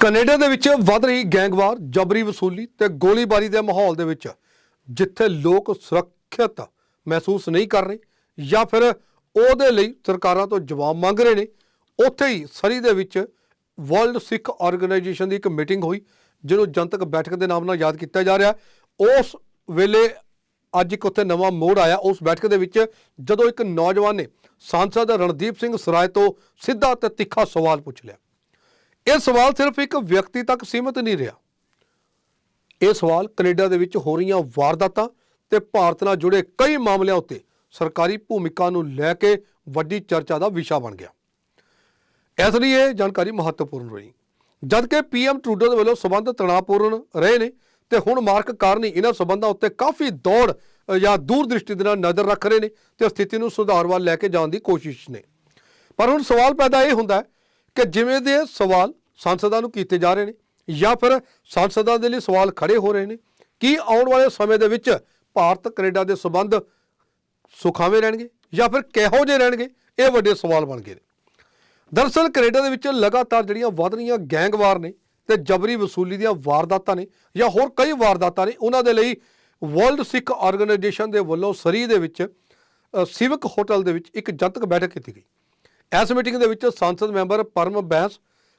Canada ਦੇ ਵਿੱਚ ਵੱਧ ਰਹੀ ਗੈਂਗਵਾਰ, ਜਬਰੀ ਵਸੂਲੀ ਤੇ ਗੋਲੀਬਾਰੀ ਦੇ ਮਾਹੌਲ ਦੇ ਵਿੱਚ, ਜਿੱਥੇ ਲੋਕ ਸੁਰੱਖਿਅਤ ਮਹਿਸੂਸ ਨਹੀਂ ਕਰ ਰਹੇ ਜਾਂ ਫਿਰ ਉਹਦੇ ਲਈ ਸਰਕਾਰਾਂ ਤੋਂ ਜਵਾਬ ਮੰਗ ਰਹੇ ਨੇ। ਉੱਥੇ ਹੀ ਸਰੀ ਦੇ ਵਿੱਚ ਵਰਲਡ ਸਿੱਖ ਆਰਗੇਨਾਈਜੇਸ਼ਨ ਦੀ ਇੱਕ ਮੀਟਿੰਗ ਹੋਈ, ਜਿਹਨੂੰ ਜਨਤਕ ਬੈਠਕ ਦੇ ਨਾਮ ਨਾਲ ਯਾਦ ਕੀਤਾ ਜਾ ਰਿਹਾ। ਉਸ ਵੇਲੇ ਅੱਜ ਇੱਕ ਉੱਥੇ ਨਵਾਂ ਮੋੜ ਆਇਆ। ਉਸ ਬੈਠਕ ਦੇ ਵਿੱਚ ਜਦੋਂ ਇੱਕ ਨੌਜਵਾਨ ਨੇ ਸਾਂਸਦ ਰਣਦੀਪ ਸਿੰਘ ਸਰਾਏ ਤੋਂ ਸਿੱਧਾ ਤੇ ਤਿੱਖਾ ਸਵਾਲ ਪੁੱਛ ਲਿਆ। ਇਹ ਸਵਾਲ ਸਿਰਫ ਇੱਕ ਵਿਅਕਤੀ ਤੱਕ ਸੀਮਿਤ ਨਹੀਂ ਰਿਹਾ। ਇਹ ਸਵਾਲ ਕੈਨੇਡਾ ਦੇ ਵਿੱਚ ਹੋ ਰਹੀਆਂ ਵਾਰਦਾਤਾਂ ਤੇ ਭਾਰਤ ਨਾਲ ਜੁੜੇ ਕਈ ਮਾਮਲਿਆਂ ਉੱਤੇ ਸਰਕਾਰੀ ਭੂਮਿਕਾ ਨੂੰ ਲੈ ਕੇ ਵੱਡੀ ਚਰਚਾ ਦਾ ਵਿਸ਼ਾ ਬਣ ਗਿਆ। ਇਸ ਲਈ ਇਹ ਜਾਣਕਾਰੀ ਮਹੱਤਵਪੂਰਨ ਰਹੀ। ਜਦਕਿ ਪੀਐਮ ਟਰੂਡੋ ਦੇ ਵੱਲੋਂ ਸਬੰਧ ਤਣਾਅਪੂਰਨ ਰਹੇ ਨੇ ਤੇ ਹੁਣ ਮਾਰਕ ਕਾਰਨੀ ਇਹਨਾਂ ਸਬੰਧਾਂ ਉੱਤੇ ਕਾਫੀ ਦੌੜ ਅ, ਜਾਂ ਦੂਰਦ੍ਰਿਸ਼ਟੀ ਦੇ ਨਾਲ ਨਜ਼ਰ ਰੱਖ ਰਹੇ ਨੇ ਤੇ ਸਥਿਤੀ ਨੂੰ ਸੁਧਾਰ ਵੱਲ ਲੈ ਕੇ ਜਾਣ ਦੀ ਕੋਸ਼ਿਸ਼ ਨੇ। ਪਰ ਹੁਣ ਸਵਾਲ ਪੈਦਾ ਇਹ ਹੁੰਦਾ ਹੈ ਕਿ ਜਿਵੇਂ ਦੇ ਸਵਾਲ ਸੰਸਦਾਂ ਨੂੰ ਕੀਤੇ ਜਾ ਰਹੇ ਨੇ ਜਾਂ ਫਿਰ ਸੰਸਦਾਂ ਦੇ ਲਈ ਸਵਾਲ ਖੜੇ ਹੋ ਰਹੇ ਨੇ ਕੀ ਆਉਣ ਵਾਲੇ ਸਮੇਂ ਦੇ ਵਿੱਚ ਭਾਰਤ ਕੈਨੇਡਾ ਦੇ ਸਬੰਧ ਸੁਖਾਵੇਂ ਰਹਿਣਗੇ ਜਾਂ ਫਿਰ ਕਿਹੋ ਜਿਹੇ ਰਹਿਣਗੇ? ਇਹ ਵੱਡੇ ਸਵਾਲ ਬਣ ਗਏ ਨੇ। ਦਰਅਸਲ ਕੈਨੇਡਾ ਦੇ ਵਿੱਚ ਲਗਾਤਾਰ ਜਿਹੜੀਆਂ ਵਧ ਰਹੀਆਂ ਗੈਂਗਵਾਰ ਨੇ ਤੇ ਜਬਰੀ ਵਸੂਲੀ ਦੀਆਂ ਵਾਰਦਾਤਾਂ ਨੇ ਜਾਂ ਹੋਰ ਕਈ ਵਾਰਦਾਤਾਂ ਨੇ ਉਹਨਾਂ ਦੇ ਲਈ ਵਰਲਡ ਸਿੱਖ ਆਰਗੇਨਾਈਜੇਸ਼ਨ ਦੇ ਵੱਲੋਂ ਸਰੀ ਦੇ ਵਿੱਚ ਅ, ਸਿਵਕ ਹੋਟਲ ਦੇ ਵਿੱਚ ਇੱਕ ਜਨਤਕ ਬੈਠਕ ਕੀਤੀ ਗਈ। ਇਸ ਮੀਟਿੰਗ ਦੇ ਵਿੱਚ ਸੰਸਦ member Param Bains,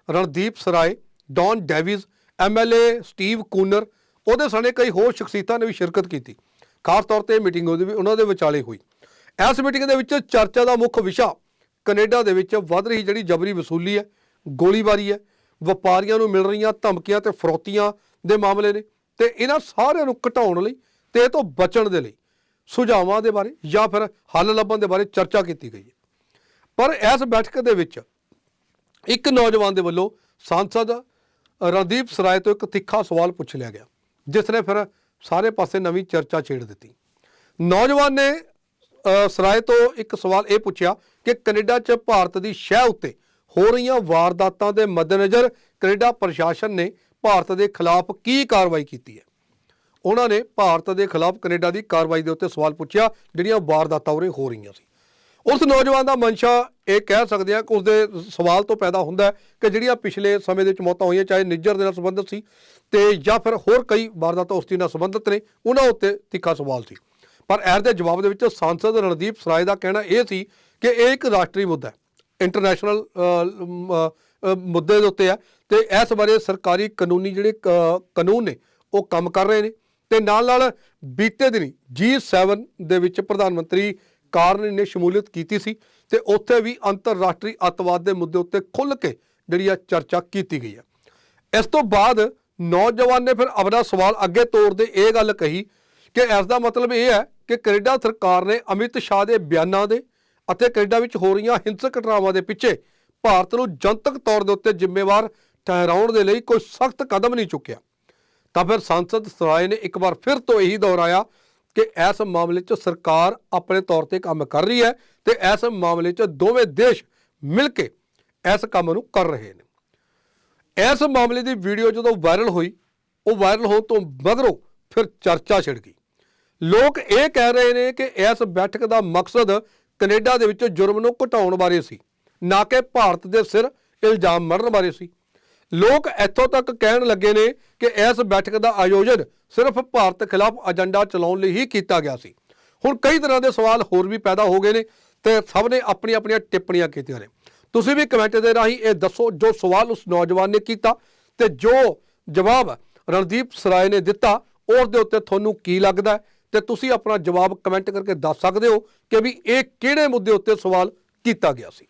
Randeep Sarai, Don Davies MLA Steve Kooner, ਉਹਦੇ ਸਣੇ ਕਈ ਹੋਰ ਸ਼ਖਸੀਅਤਾਂ ਨੇ ਵੀ ਸ਼ਿਰਕਤ ਕੀਤੀ। ਖਾਸ ਤੌਰ ਤੇ ਮੀਟਿੰਗ ਉਹਦੇ ਵੀ ਉਹਨਾਂ ਦੇ ਵਿਚਾਲੇ ਹੋਈ। ਇਸ ਮੀਟਿੰਗ ਦੇ ਵਿੱਚ ਚਰਚਾ ਦਾ ਮੁੱਖ ਵਿਸ਼ਾ ਕੈਨੇਡਾ ਦੇ ਵਿੱਚ ਵੱਧ ਰਹੀ ਜਿਹੜੀ ਜਬਰੀ ਵਸੂਲੀ ਹੈ, ਗੋਲੀਬਾਰੀ ਹੈ, ਵਪਾਰੀਆਂ ਨੂੰ ਮਿਲ ਰਹੀਆਂ ਧਮਕੀਆਂ ਤੇ ਫਰੋਤੀਆਂ ਦੇ ਮਾਮਲੇ ਨੇ ਤੇ ਇਹਨਾਂ ਸਾਰਿਆਂ ਨੂੰ ਘਟਾਉਣ ਲਈ ਤੇ ਇਹ ਤੋਂ ਬਚਣ ਦੇ ਲਈ ਸੁਝਾਵਾਂ ਦੇ ਬਾਰੇ ਜਾਂ ਫਿਰ ਹੱਲ ਲੱਭਣ ਦੇ ਬਾਰੇ ਚਰਚਾ ਕੀਤੀ ਗਈ ਹੈ। ਪਰ ਇਸ ਬੈਠਕ ਦੇ ਵਿੱਚ ਇੱਕ ਨੌਜਵਾਨ ਦੇ ਵੱਲੋਂ ਸਾਂਸਦ ਰਣਦੀਪ ਸਰਾਏ ਤੋਂ ਇੱਕ ਤਿੱਖਾ ਸਵਾਲ ਪੁੱਛ ਲਿਆ ਗਿਆ, ਜਿਸ ਨੇ ਫਿਰ ਸਾਰੇ ਪਾਸੇ ਨਵੀਂ ਚਰਚਾ ਛੇੜ ਦਿੱਤੀ। ਨੌਜਵਾਨ ਨੇ ਸਰਾਏ ਤੋਂ ਇੱਕ ਸਵਾਲ ਇਹ ਪੁੱਛਿਆ ਕਿ ਕੈਨੇਡਾ 'ਚ ਭਾਰਤ ਦੀ ਸ਼ਹਿ ਉੱਤੇ ਹੋ ਰਹੀਆਂ ਵਾਰਦਾਤਾਂ ਦੇ ਮੱਦੇਨਜ਼ਰ ਕੈਨੇਡਾ ਪ੍ਰਸ਼ਾਸਨ ਨੇ ਭਾਰਤ ਦੇ ਖਿਲਾਫ ਕੀ ਕਾਰਵਾਈ ਕੀਤੀ ਹੈ? ਉਹਨਾਂ ਨੇ ਭਾਰਤ ਦੇ ਖਿਲਾਫ ਕੈਨੇਡਾ ਦੀ ਕਾਰਵਾਈ ਦੇ ਉੱਤੇ ਸਵਾਲ ਪੁੱਛਿਆ, ਜਿਹੜੀਆਂ ਵਾਰਦਾਤਾਂ ਉਰੇ ਹੋ ਰਹੀਆਂ ਸੀ। ਉਸ ਨੌਜਵਾਨ ਦਾ ਮਨਸ਼ਾ ਇਹ ਕਹਿ ਸਕਦੇ ਆ ਕਿ ਉਸਦੇ ਸਵਾਲ ਤੋਂ ਪੈਦਾ ਹੁੰਦਾ ਕਿ ਜਿਹੜੀਆਂ ਪਿਛਲੇ ਸਮੇਂ ਦੇ ਵਿੱਚ ਮੌਤਾਂ ਹੋਈਆਂ, ਚਾਹੇ ਨਿੱਜਰ ਦੇ ਨਾਲ ਸੰਬੰਧਿਤ ਸੀ ਤੇ ਜਾਂ ਫਿਰ ਹੋਰ ਕਈ ਵਾਰਦਾਤਾਂ ਉਸ ਚੀਜ਼ ਨਾਲ ਸੰਬੰਧਿਤ ਨੇ, ਉਹਨਾਂ ਉੱਤੇ ਤਿੱਖਾ ਸਵਾਲ ਸੀ। ਪਰ ਐਰ ਦੇ ਜਵਾਬ ਦੇ ਵਿੱਚ ਸਾਂਸਦ ਰਣਦੀਪ ਸਰਾਏ ਦਾ ਕਹਿਣਾ ਇਹ ਸੀ ਕਿ ਇਹ ਇੱਕ ਰਾਸ਼ਟਰੀ ਮੁੱਦਾ ਹੈ ਇੰਟਰਨੈਸ਼ਨਲ ਮੁੱਦੇ ਦੇ ਉੱਤੇ ਹੈ ਤੇ ਇਸ ਬਾਰੇ ਸਰਕਾਰੀ ਕਾਨੂੰਨੀ ਜਿਹੜੇ ਕ- ਕਾਨੂੰਨ ਨੇ, ਉਹ ਕੰਮ ਕਰ ਰਹੇ ਨੇ ਤੇ ਨਾਲ ਨਾਲ ਬੀਤੇ ਦਿਨੀ G7 ਦੇ ਵਿੱਚ ਪ੍ਰਧਾਨ ਮੰਤਰੀ ਕਾਰਨ ਨੇ ਸ਼ਮੂਲੀਅਤ ਕੀਤੀ ਸੀ ਤੇ ਉੱਥੇ ਵੀ ਅੰਤਰਰਾਸ਼ਟਰੀ ਅੱਤਵਾਦ ਦੇ ਮੁੱਦੇ ਉੱਤੇ ਖੁੱਲ੍ਹ ਕੇ ਜਿਹੜੀ ਆ ਚਰਚਾ ਕੀਤੀ ਗਈ ਹੈ ਇਸ ਤੋਂ ਬਾਅਦ ਨੌਜਵਾਨ ਨੇ ਫਿਰ ਆਪਣਾ ਸਵਾਲ ਅੱਗੇ ਤੋਰਦੇ ਇਹ ਗੱਲ ਕਹੀ ਕਿ ਇਸ ਦਾ ਮਤਲਬ ਇਹ ਹੈ ਕਿ ਕੈਨੇਡਾ ਸਰਕਾਰ ਨੇ ਅਮਿਤ ਸ਼ਾਹ ਦੇ ਬਿਆਨਾਂ ਦੇ ਅਤੇ ਕੈਨੇਡਾ ਵਿੱਚ ਹੋ ਰਹੀਆਂ ਹਿੰਸਕ ਘਟਨਾਵਾਂ ਦੇ ਪਿੱਛੇ ਭਾਰਤ ਨੂੰ ਜਨਤਕ ਤੌਰ ਦੇ ਉੱਤੇ ਜ਼ਿੰਮੇਵਾਰ ਠਹਿਰਾਉਣ ਦੇ ਲਈ ਕੋਈ ਸਖਤ ਕਦਮ ਨਹੀਂ ਚੁੱਕਿਆ। ਤਾਂ ਫਿਰ ਸੰਸਦ ਸਰਾਏ ਨੇ ਇੱਕ ਵਾਰ ਫਿਰ ਤੋਂ ਇਹੀ ਦੁਹਰਾਇਆ ਕਿ ਇਸ ਮਾਮਲੇ 'ਚ ਸਰਕਾਰ ਆਪਣੇ ਤੌਰ ਤੇ ਕੰਮ ਕਰ ਰਹੀ ਹੈ ਤੇ ਇਸ ਮਾਮਲੇ 'ਚ ਦੋਵੇਂ ਦੇਸ਼ ਮਿਲ ਕੇ ਇਸ ਕੰਮ ਨੂੰ ਕਰ ਰਹੇ ਨੇ। ਇਸ ਮਾਮਲੇ ਦੀ ਵੀਡੀਓ ਜਦੋਂ ਵਾਇਰਲ ਹੋਈ, ਉਹ ਵਾਇਰਲ ਹੋਣ ਤੋਂ ਮਗਰੋਂ ਫਿਰ ਚਰਚਾ ਛਿੜ ਗਈ। ਲੋਕ ਇਹ ਕਹਿ ਰਹੇ ਨੇ ਕਿ ਇਸ ਬੈਠਕ ਦਾ ਮਕਸਦ ਕੈਨੇਡਾ ਦੇ ਵਿੱਚ ਜੁਰਮ ਨੂੰ ਘਟਾਉਣ ਬਾਰੇ ਸੀ, ਨਾ ਕਿ ਭਾਰਤ ਦੇ ਸਿਰ ਇਲਜ਼ਾਮ ਮਰਨ ਬਾਰੇ ਸੀ। ਲੋਕ ਇੱਥੋਂ ਤੱਕ ਕਹਿਣ ਲੱਗੇ ਨੇ ਕਿ ਇਸ ਬੈਠਕ ਦਾ ਆਯੋਜਨ ਸਿਰਫ ਭਾਰਤ ਖਿਲਾਫ ਏਜੰਡਾ ਚਲਾਉਣ ਲਈ ਹੀ ਕੀਤਾ ਗਿਆ ਸੀ। ਹੁਣ ਕਈ ਤਰ੍ਹਾਂ ਦੇ ਸਵਾਲ ਹੋਰ ਵੀ ਪੈਦਾ ਹੋ ਗਏ ਨੇ ਤੇ ਸਭ ਨੇ ਆਪਣੀ ਆਪਣੀਆਂ ਟਿੱਪਣੀਆਂ ਕੀਤੀਆਂ ਨੇ। ਤੁਸੀਂ ਵੀ ਕਮੈਂਟ ਦੇ ਰਾਹੀਂ ਇਹ ਦੱਸੋ ਜੋ ਸਵਾਲ ਉਸ ਨੌਜਵਾਨ ਨੇ ਕੀਤਾ ਤੇ ਜੋ ਜਵਾਬ ਰਣਦੀਪ ਸਰਾਏ ਨੇ ਦਿੱਤਾ, ਉਸ ਦੇ ਉੱਤੇ ਤੁਹਾਨੂੰ ਕੀ ਲੱਗਦਾ ਹੈ? ਤੇ ਤੁਸੀਂ ਆਪਣਾ ਜਵਾਬ ਕਮੈਂਟ ਕਰਕੇ ਦੱਸ ਸਕਦੇ ਹੋ ਕਿ ਵੀ ਇਹ ਕਿਹੜੇ ਮੁੱਦੇ ਉੱਤੇ ਸਵਾਲ ਕੀਤਾ ਗਿਆ ਸੀ।